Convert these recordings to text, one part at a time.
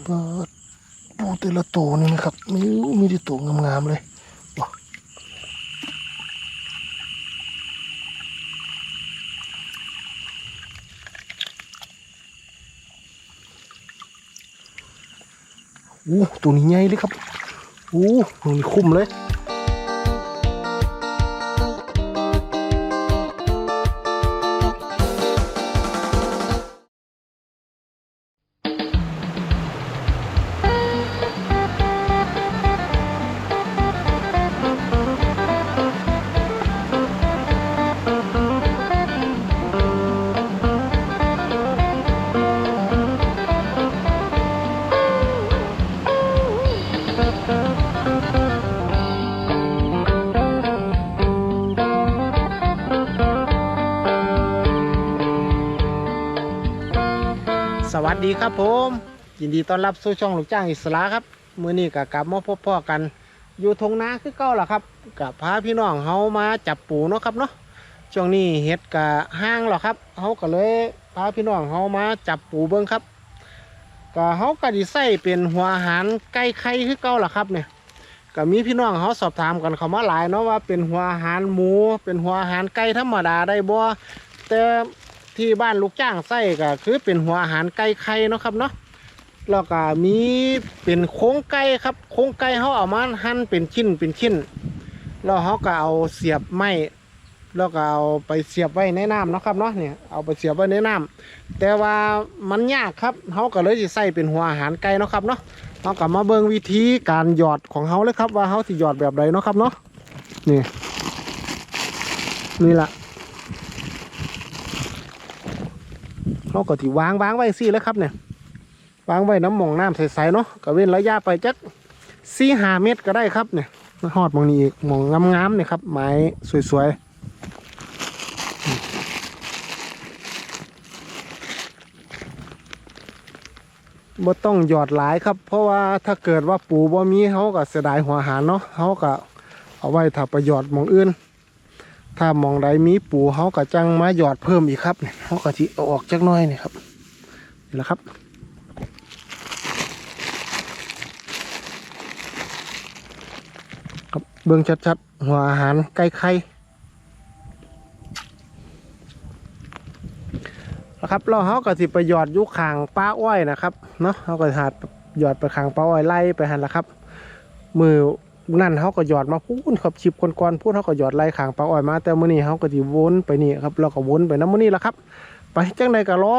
เปิดดูแต่ละตัวนี่นะครับมีมีแต่ตัวงามๆเลยโอ้ตัวนี้ใหญ่เลยครับโอ้ตัวนี้คุ้มเลย ครับผม ยินดีต้อนรับสู่ช่องลูกจ้างอิสระครับมือนี้ก็กลับมาพบพ่อกัน อยู่ทงนาคือเก่าล่ะครับกับพาพี่น้องเฮามาจับปูเนาะครับเนาะช่วงนี้เฮ็ดกะห้างหรอครับเฮาก็เลยพาพี่น้องเฮามาจับปูเบิ่งครับก็เฮาก็สิใส่เป็นหัวอาหารไก่ไข่คือเก่าล่ะครับเนี่ยก็มีพี่น้องเฮาสอบถามกันเขามาหลายเนาะว่าเป็นหัวอาหารหมู เป็นหัวอาหารไก่ธรรมดาได้บ่แต่ ที่บ้านลูกจ้างใส่ก็คือเป็นหัวอาหารไก่ไข่เนาะครับเนาะแล้วก็มีเป็นโครงไก่ครับ โครงไก่เขาเอามาหั่นเป็นชิ้นเป็นชิ้น แล้วเขาก็เอาเสียบไม้แล้วก็เอาไปเสียบไว้ในน้ำเนาะครับเนาะเนี่ยเอาไปเสียบไว้ในน้ำแต่ว่ามันยากครับเขาก็เลยจะใส่เป็นหัวอาหารไก่เนาะครับเนาะเขาก็มาเบิ่งวิธีการหยอดของเขาเลยครับว่าเขาสิหยอดแบบใดเนาะครับเนาะนี่นี่แหละ เขาก็ที่วางวางไว้สี่แล้วครับเนี่ยวางไว้น้ำหมองน้ำใสๆเนาะก็เว้นระยะไปจักสี่หาเมตรก็ได้ครับเนี่ยหอดมองนี้อีกมองงามๆเนี่ยครับ ไม้สวยๆบ่ต้องหยอดหลายครับ เพราะว่าถ้าเกิดว่าปูบ่มีเขาก็เสียดายหัวหารเนาะเขาก็เอาไว้ถ้าประโยชน์หมองอื่น ถ้ามองใดมีปูเขาก็จังมาหยอดเพิ่มอีกครับเนี่ยเขาก็ที่เอาออกจักน้อยนี่ครับนี่แหละครับครับเบื้องชัดๆหัวอาหารไก่ไข่นะครับแล้วเขาก็สิไปหยอดยุคางป้าอ้อยนะครับเนาะเขาก็หาดหยอดไปคางป้าอ้อยไล่ไปหันละครับ มือ นั่นเขาก็หยอดมาพูนครับชิบก่อนๆพูดเขาก็หยอดไล่ขางปลาอ้อยมาแต่มื้อนี้เขาก็สิวนไปนี่ครับเราก็วนไปน้ำมื้อนี้ละครับ ไปจังใดก็ล้อ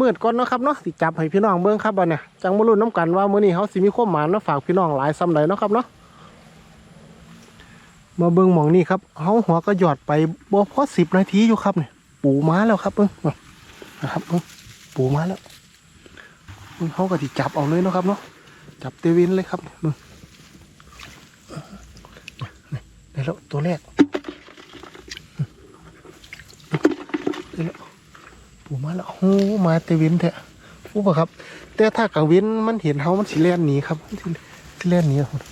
มืดๆก่อนนะครับเนาะสิจับให้พี่น้องเบิ่งครับบัดเนี่ยจังบ่รู้นน้ำกันว่ามื้อนี้เขาสิมีความหมายเนาะฝากพี่น้องหลายซ้ำใดเนาะครับเนาะมาเบิ่งมองนี่ครับเขาหัวก็หยอดไปบ่พอสิบนาทีอยู่ครับเนี่ยปูมาแล้วครับเบิ่งนะครับเบิ่งปูมาแล้วเบิ่งเขาก็สิจับเอาเลยเนาะครับเนาะจับเตวินเลยครับเบิ่ง ได้แล้วตัวแรกได้แล้วปูมาแล้วโอ้มาเตวินแท้ผู้ปะครับ แต่ถ้ากะวินมันเห็นเขามันสิเล่นหนีครับสิสิเล่นหนีครับ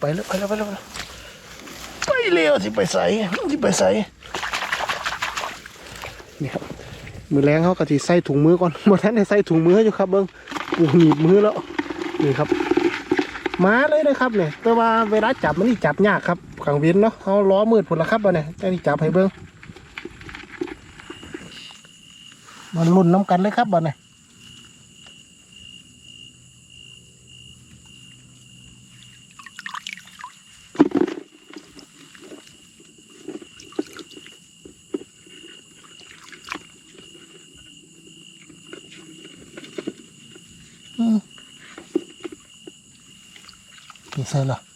ไปแล้วไปแล้วไปแล้วไปแล้วไปเร็วสิไปใส่สิไปใส่นี่ครับ มือแรงเขากะทิใส่ถุงมือก่อนบ่ทันได้ใส่ถุงมืออยู่ครับเบิ้งปูหนีบมือแล้วนี่ครับมาเลยนะครับเนี่ยแต่ว่าเวลาจับมันนี่จับยากครับขังเว้นเนาะเขาล้อมืดผลละครับวะเนี่ยจะนี่จับให้เบิ้งมันลุ่นน้ำกันเลยครับวะเนี่ย นี่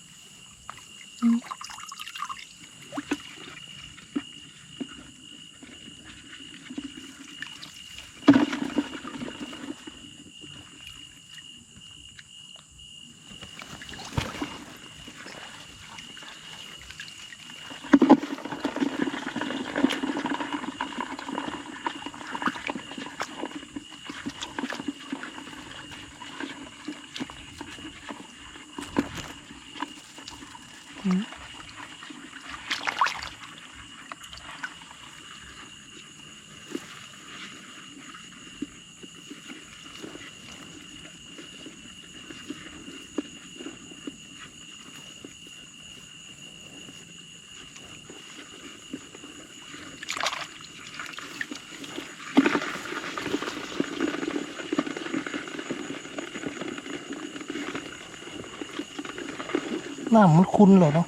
น้ำมันคุ้นเหรอเนาะ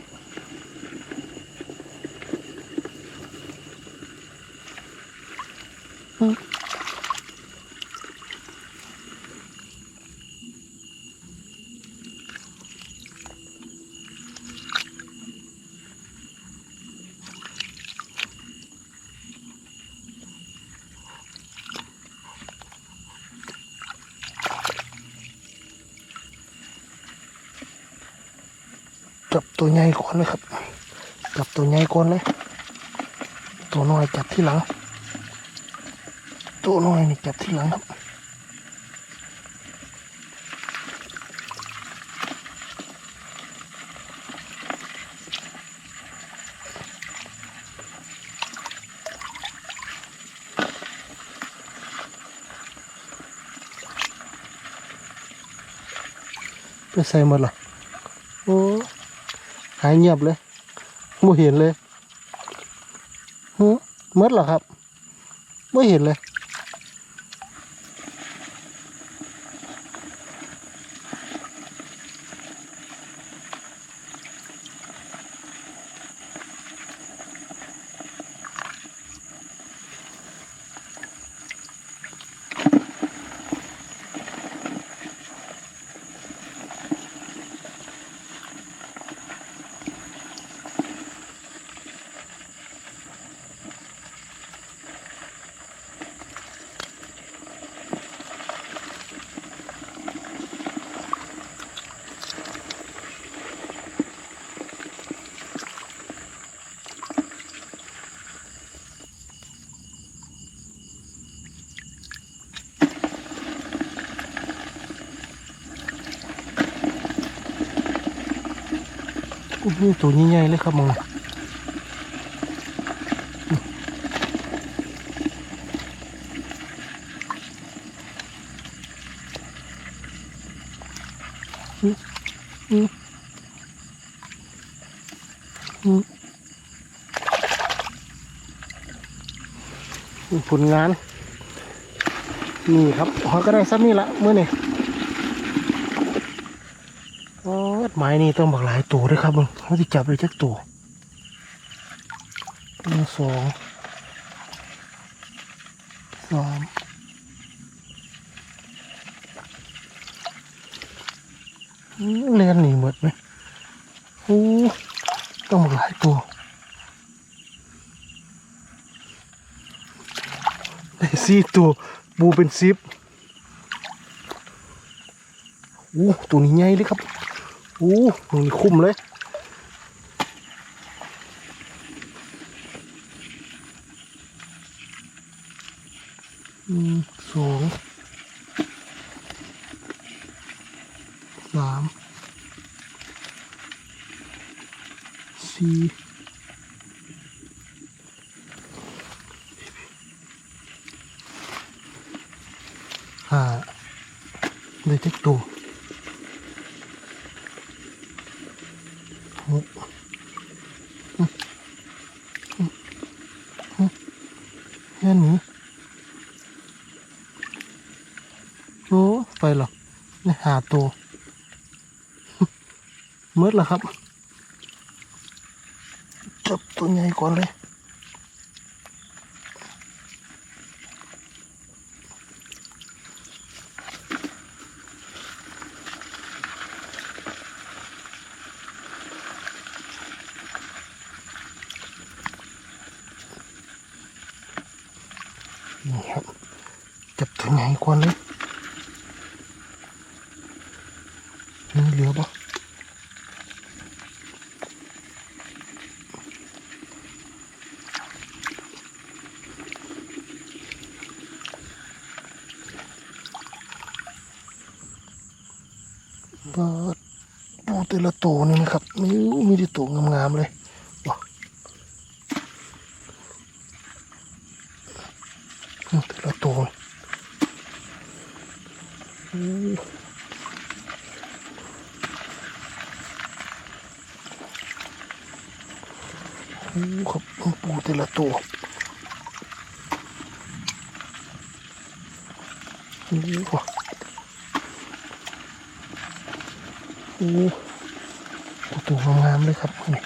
ตัวใหญ่ก่อนเลยครับ จับตัวใหญ่ก่อนเลย ตัวน้อยจับที่หลัง ตัวน้อยนี่จับที่หลังครับไปใส่หมดเหรอโอ้หายเงียบเลยไม่เห็นเลยหืมหมดเหรอครับไม่เห็นเลย อื้อหือตัวใหญ่ๆเลยครับมึงอื้ออื้ออืออื้อผลงาน นี่ครับเขาก็ได้สักนี่ละเมื่อนี่ โอ้ยไม้นี่ต้องบักหลายตัวด้วยครับมึงเขาจะจับเลยจักตัวหนึ่งสองสามเลียนหนีหมดไหมโอ้ต้องบักหลายตัวได้สี่ตัวบูเป็นสิบโอ้ตัวนี้ใหญ่เลยครับ อ้มึงคุ้มเลย หนึ่งสองสามสี่ห้าเลยเจ็ดตัว หก แค่นี้โอ้ไปหรอนี่หาตัวมืดแล้วครับ จับตัวใหญ่ก่อนเลย นี่ครับ จับตัวใหญ่ก่อนเลยนี่เหลือปะ ปลาปูแต่ละตัวนี่นะครับนี่มีแต่ตัวงามๆเลยว้าอืมแต่ละตัวโอ้โหครับปูแต่ละตัวโอ้โหโอ้ ตัวงามๆเลยครับนี่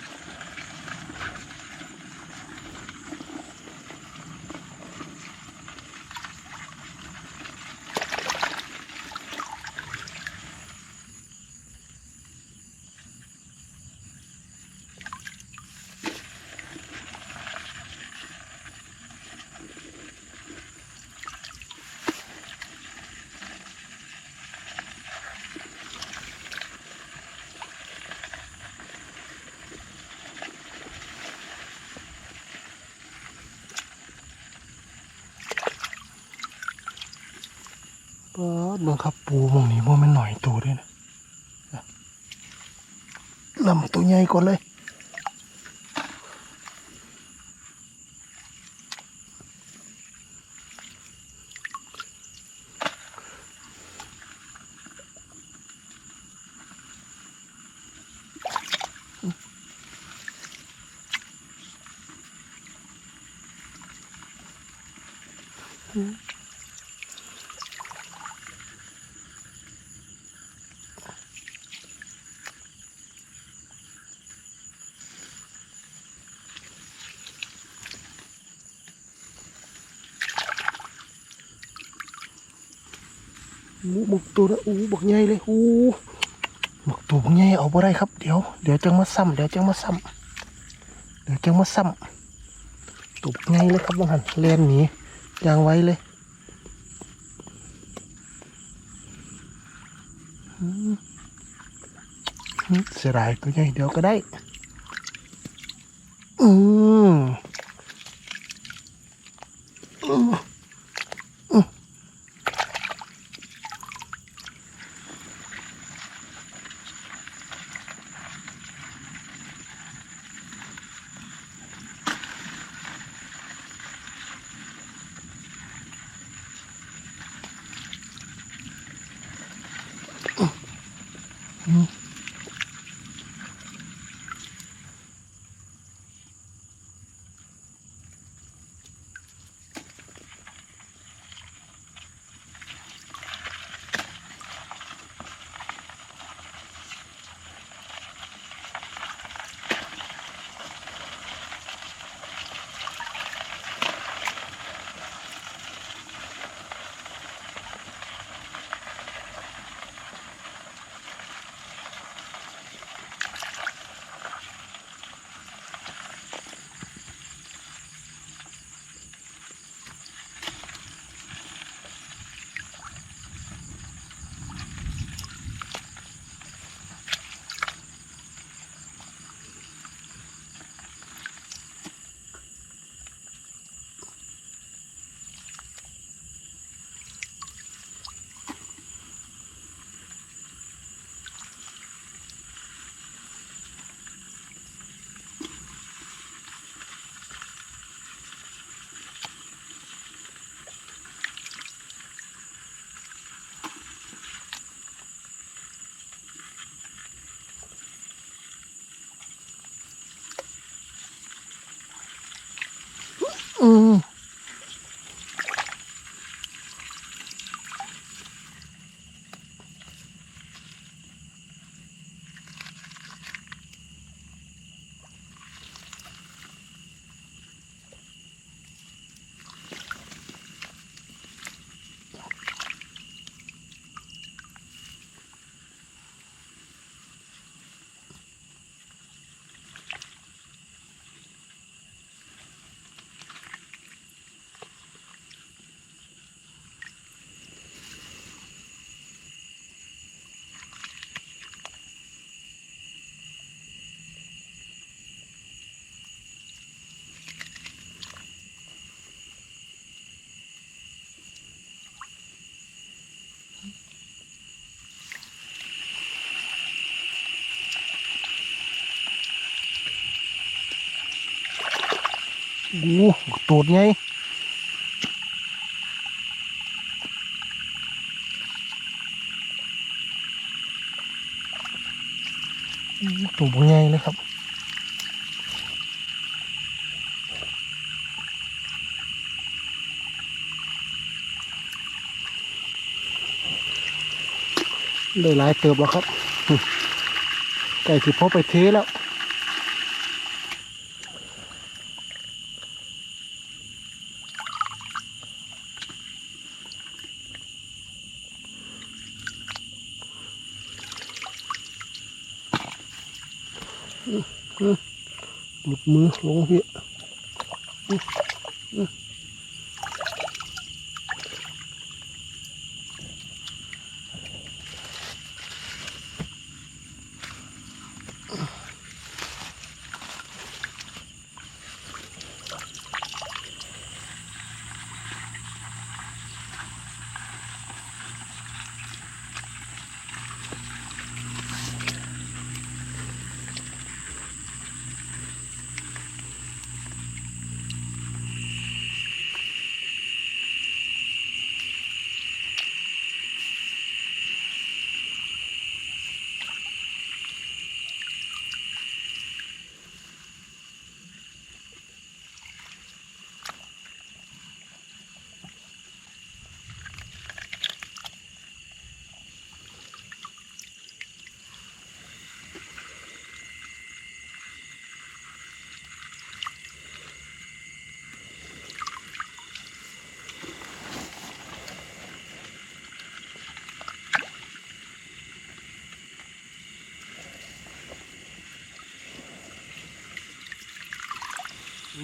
เอดบังคับปูมองนี้ว่ามันหน่อยตัวด้วยนะลำตัวใหญ่ก่อนเลย อู้บักตัวนะอู้บักใหญ่เลยอู้บักตัวบักใหญ่เอาบ่ได้ครับเดี๋ยวเดี๋ยวจังมาซ้ำเดี๋ยวจังมาซ้ำเดี๋ยวจังมาซ้ำตัวบักใหญ่เลยครับบังหันเล่นหนียางไว้เลยอืมอืมเสียดายตัวใหญ่เดี๋ยวก็ได้ อืมอืม อืม โอ้ตูดไงตูดไงเลยครับได้หลายเติบแล้วครับไก่ที่พอไปเทแล้ว หลุด มือลงพี่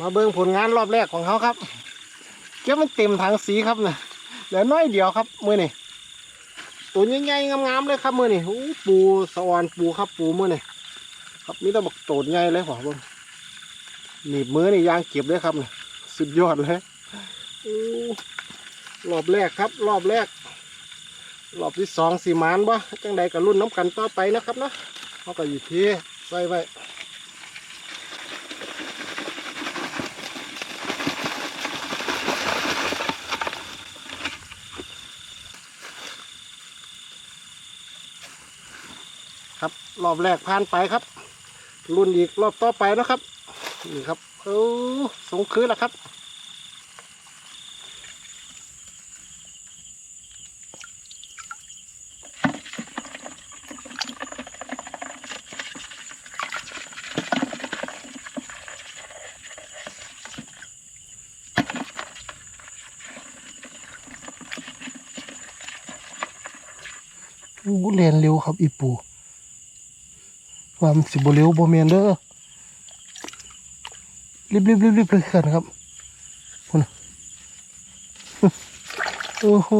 มาเบิ่งผลงานรอบแรกของเขาครับเก็บมันเต็มถังสีครับเนี่ยเหลือน้อยเดียวครับมือนี่ตัวใหญ่ๆงามๆเลยครับมือนี่โอ้ปูสวรรค์ปูครับปูมือนี่ครับมีแต่บักโตดใหญ่เลยผมเบิ่งหนีบมือนี่ยางเก็บเลยครับเนี่ยสุดยอดเลยอรอบแรกครับ รอบแรก รอบที่สองสี่มานบ่จังใดกับรุ่นน้ำกันต่อไปนะครับเนาะเขาก็อยู่ที่ใส่ไว้ รอบแรกผ่านไปครับรุ่นอีกรอบต่อไปนะครับนี่ครับเออสงคืนแล้วครับอู้เรียนเร็วครับอีปู ความสิบเลี้ยวโบเมนเด้อรีบรีบรีบรีบเลยกันครับคุณโอ้โห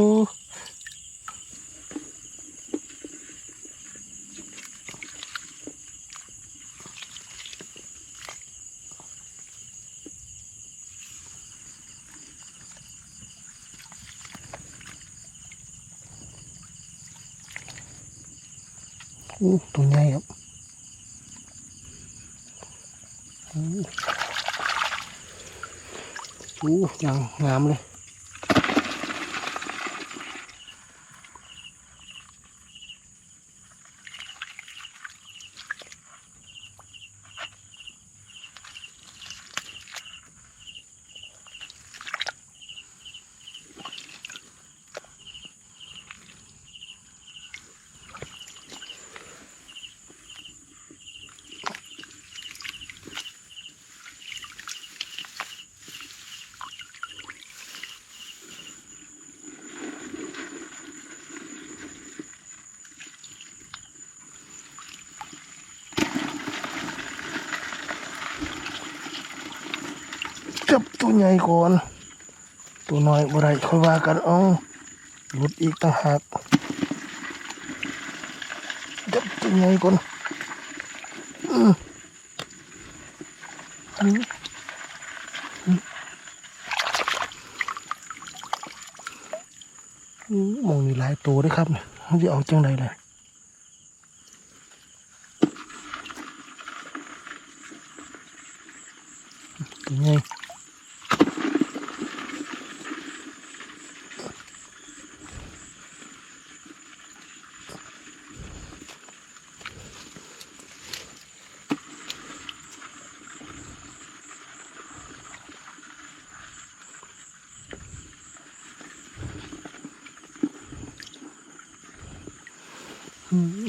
จับตัวใหญ่ก่อน ตัวน้อยบ่ได้ค่อยว่ากันเอาหลุดอีกต่างหากจับตัวใหญ่ก่อนอืมอืมอืมอืมองนี่หลายตัวด้วยครับเนี่ยเขาจะเอาจังใดเลย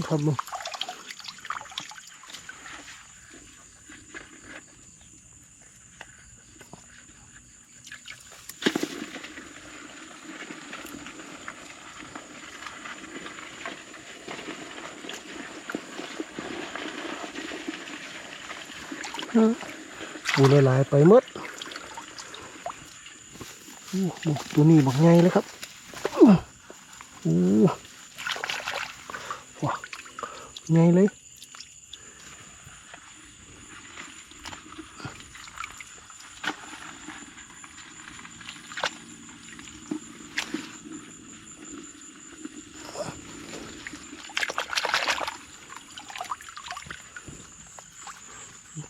ครับผมปูหลายๆไปหมดตัวนี้บักไงเลยครับอู้ ไงเลย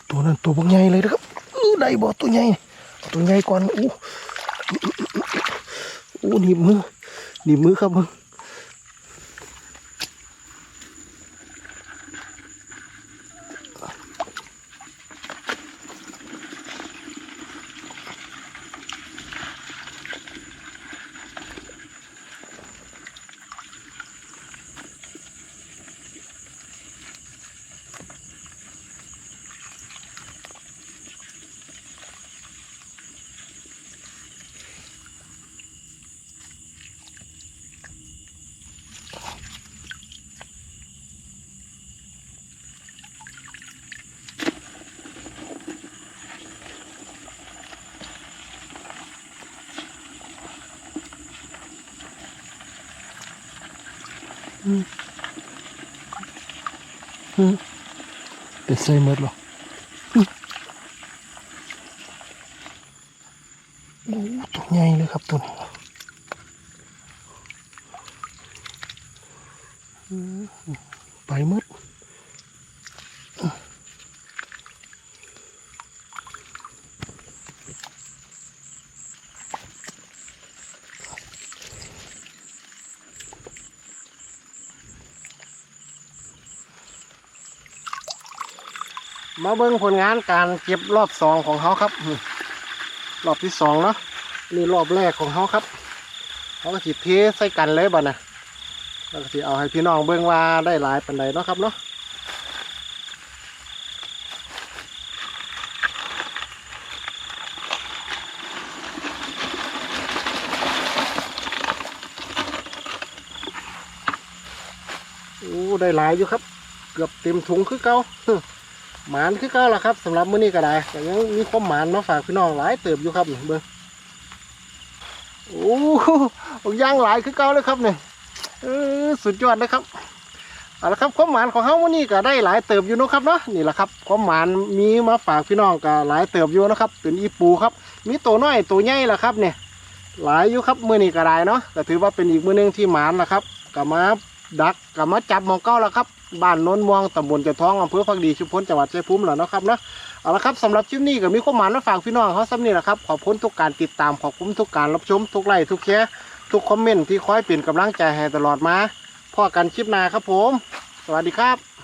ตัวนั้นตัวบักใหญ่เลยนะครับอู้ได้บ่ตัวใหญ่นี่เอาตัวใหญ่ก่อนอู้อู้หนีบมือหนีบมือครับมึง เป็นไส้เมดหรอโอ้ตัวใหญ่เลยครับตัวนี้ มาเบิ่งผลงานการเก็บรอบสองของเขาครับ รอบที่สองเนาะนี่รอบแรกของเขาครับเขาก็สิเทใส่กันเลยบ่นะแล้วก็สิเอาให้พี่น้องเบิ่งว่าได้หลายปันใดเนาะครับเนาะโอ้ได้หลายอยู่ครับ เกือบเต็มถุงคือเก่า หมานคือเก่าละครับสำหรับมื้อนี้ก็ได้แต่ยังมีความหมานมาฝากพี่น้องหลายเติบอยู่ครับเบิ่งโอ้โย่างหลายคือเก่าเลยครับเนี่ยสุดยอดเลยครับเอาละครับความหมานของเฮามื้อนี้ก็ได้หลายเติบอยู่นะครับเนาะนี่แหละครับความหมานมีมาฝากพี่น้องก็หลายเติบอยู่นะครับเป็นอีปูครับ มีตัวน้อยตัวใหญ่ละครับเนี่ยหลายอยู่ครับมื้อนี้ก็ได้เนาะก็ถือว่าเป็นอีกมื้อนึงที่หมานนะครับก็มาดักก็มาจับมองเก้าล้วครับ บ้านโน้นม่วงตำบลจะท้องอำเภอพักดีชุมพลจังหวัดชัยภูมิแล้วเนาะครับเนาะเอาละครับสำหรับคลิปนี้ก็มีความหมายมาฝากพี่น้องเขาซ้ำนี่แหละครับขอบคุณทุกการติดตามขอบคุณทุกการรับชมทุกไลค์ทุกแชร์ทุกคอมเมนต์ที่คอยเปลี่ยนกำลังใจให้ตลอดมาพ่อกันคลิปหน้าครับผม สวัสดีครับ